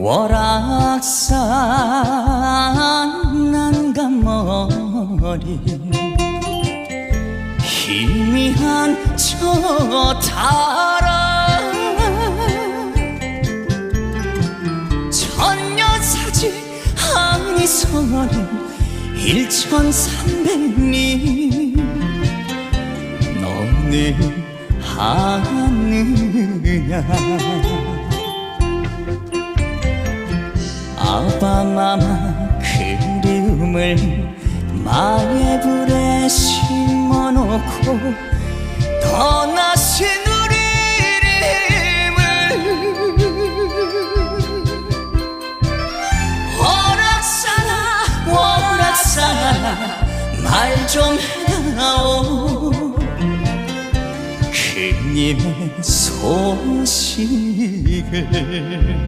월악산 난간머리. 희미한 저 달아. 천년사지 한이서린 일천삼백리. 너는 하느냐 아바마마 그리움을 마의 불에 심어놓고 떠나신 우리를 오락사나 오락사나 말 좀 해다오. 그님의 소식을